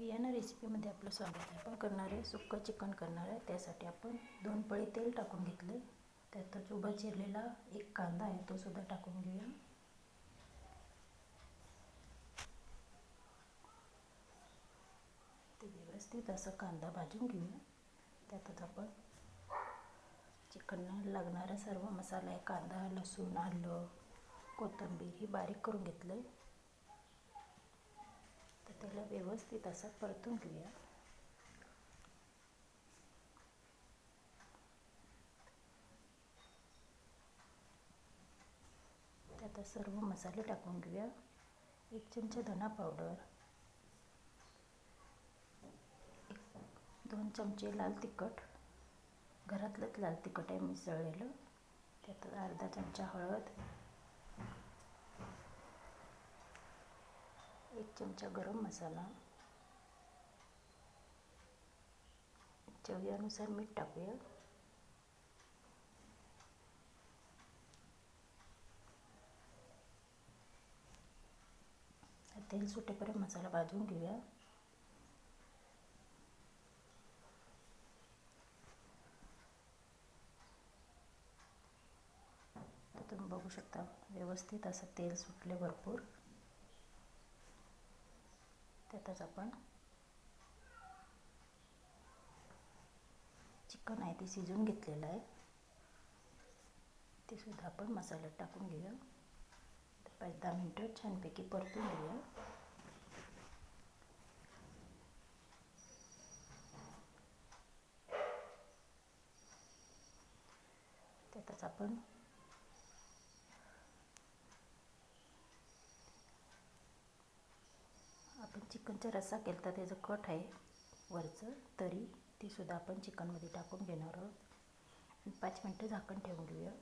Vienna रेसिपीमध्ये आपलं स्वागत आहे. आपण करणार आहे सुक्कं चिकन करणार आहे. त्यासाठी आपण दोन पळी तेल टाकून घेतले. त्यातच उभा चिरलेला एक कांदा आहे तो सुद्धा टाकून घेऊया. ते व्यवस्थित असं कांदा भाजून घेऊया. त्यातच आपण चिकनला लागणारा सर्व मसाला आहे. कांदा लसूण आलं कोथिंबीर ही बारीक करून घेतलं आहे तर त्याला व्यवस्थित असा परतून घेऊया. त्यात सर्व मसाले टाकून घेऊया. एक चमचा धना पावडर एक दोन चमचे लाल तिखट घरातलंच लाल तिखट आहे मिसळलेलं. त्यात अर्धा चमचा हळद एक चमचा गरम मसाला. चवीनुसार मीठ टाकूया. तेल सुटेपर्यंत मसाला भाजून घेऊया. तर तुम्ही बघू शकता व्यवस्थित असं तेल सुटले भरपूर. त्यातच आपण चिकन आहे ते शिजून घेतलेलं आहे. ते सुद्धा आपण मसाल्यात टाकून घेऊया. पाच दहा मिनटं छानपैकी परतून घेऊया. त्यातच आपण आपण चिकनचा रस्सा केला तर त्याचं कट आहे वरचं तरी ती सुद्धा आपण चिकनमध्ये टाकून घेणार आहोत. पाच मिनटं झाकण ठेवून घेऊया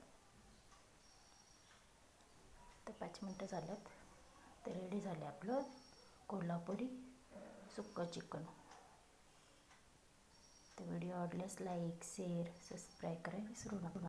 तर पाच मिनटं झाल्यात. तर रेडी झाले आपलं. कोल्हापुरी सुक्कं चिकन. तर व्हिडिओ आवडल्यास लाईक शेअर सबस्क्राईब करायला विसरू नका.